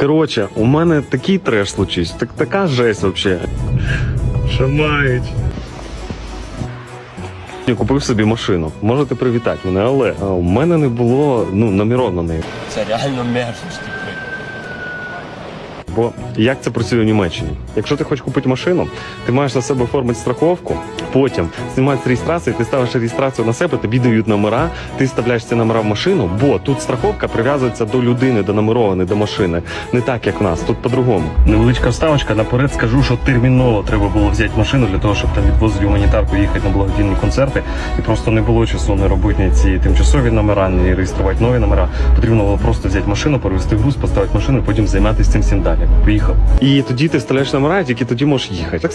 Коротше, у мене такий треш случився, так, така жесть взагалі. Шамають. Я купив собі машину. Можете привітати мене, але а, у мене не було ну, номерів на неї. Це реально мерзость. Бо як це працює в Німеччині? Якщо ти хочеш купити машину, ти маєш на себе оформити страховку, потім знімається реєстрація, ти ставиш реєстрацію на себе, тобі дають номера, ти вставляєш ці номера в машину, бо тут страховка прив'язується до людини, до номерованої, до машини. Не так, як в нас, тут по-другому. Невеличка вставочка, наперед скажу, що терміново треба було взяти машину для того, щоб там відвозити гуманітарку, їхати на благодійні концерти. І просто не було часу не робити ці тимчасові номера, ні реєструвати нові номера. Потрібно було просто взяти машину, перевести груз, поставити машину, потім займатися цим всім далі. Поїхав. І тоді ти вставляєш номера, тільки тоді можеш їхати. Так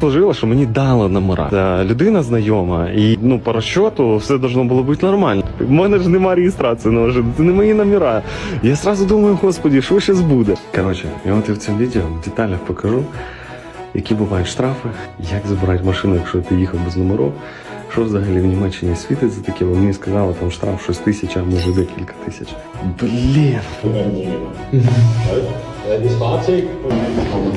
Сложило, що мені дали номера. Це людина знайома, і ну по розчоту все должно було бути нормально. У мене ж немає реєстрації на машину, це не мої номера. Я сразу думаю, господі, що зараз буде? Коротше, я от в цьому відео в деталях покажу, які бувають штрафи, як забирати машину, якщо ти їхав без номерів. Що взагалі в Німеччині світить за таке, мені сказали, там штраф щось тисяча, може декілька тисяч. Блін.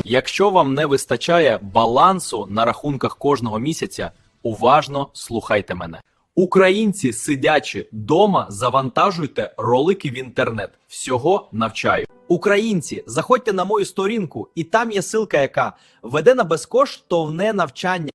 Якщо вам не вистачає балансу на рахунках кожного місяця, уважно слухайте мене. Українці, сидячи дома, завантажуйте ролики в інтернет. Всього навчаю. Українці, заходьте на мою сторінку, і там є ссылка, яка веде на безкоштовне навчання.